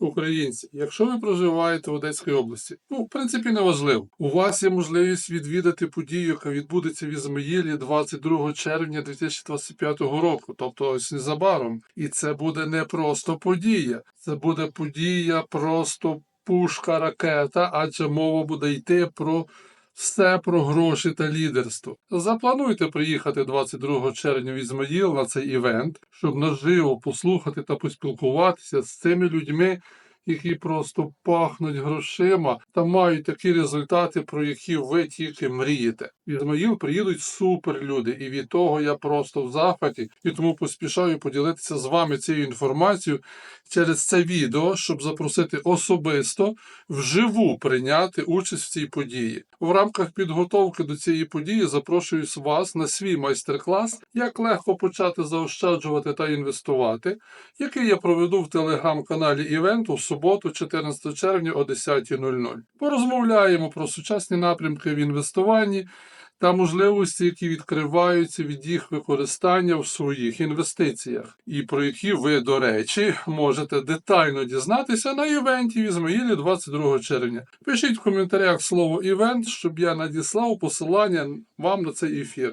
Українці, якщо ви проживаєте в Одеській області, ну в принципі не важливо. У вас є можливість відвідати подію, яка відбудеться в Ізмаїлі 22 червня 2025 року, тобто ось незабаром. І це буде не просто подія, це буде подія просто пушка ракета, адже мова буде йти про все про гроші та лідерство. Заплануйте приїхати 22 червня в Ізмаїл на цей івент, щоб наживо послухати та поспілкуватися з цими людьми, які просто пахнуть грошима та мають такі результати, про які ви тільки мрієте. В Ізмаїл приїдуть суперлюди, і від того я просто в захваті, і тому поспішаю поділитися з вами цією інформацією через це відео, щоб запросити особисто вживу прийняти участь в цій події. В рамках підготовки до цієї події запрошую вас на свій майстер-клас, як легко почати заощаджувати та інвестувати, який я проведу в телеграм-каналі івенту суботу, 14 червня о 10.00. Порозмовляємо про сучасні напрямки в інвестуванні та можливості, які відкриваються від їх використання в своїх інвестиціях, і про які ви, до речі, можете детально дізнатися на івенті в Ізмаїлі 22 червня. Пишіть в коментарях слово івент, щоб я надіслав посилання вам на цей ефір.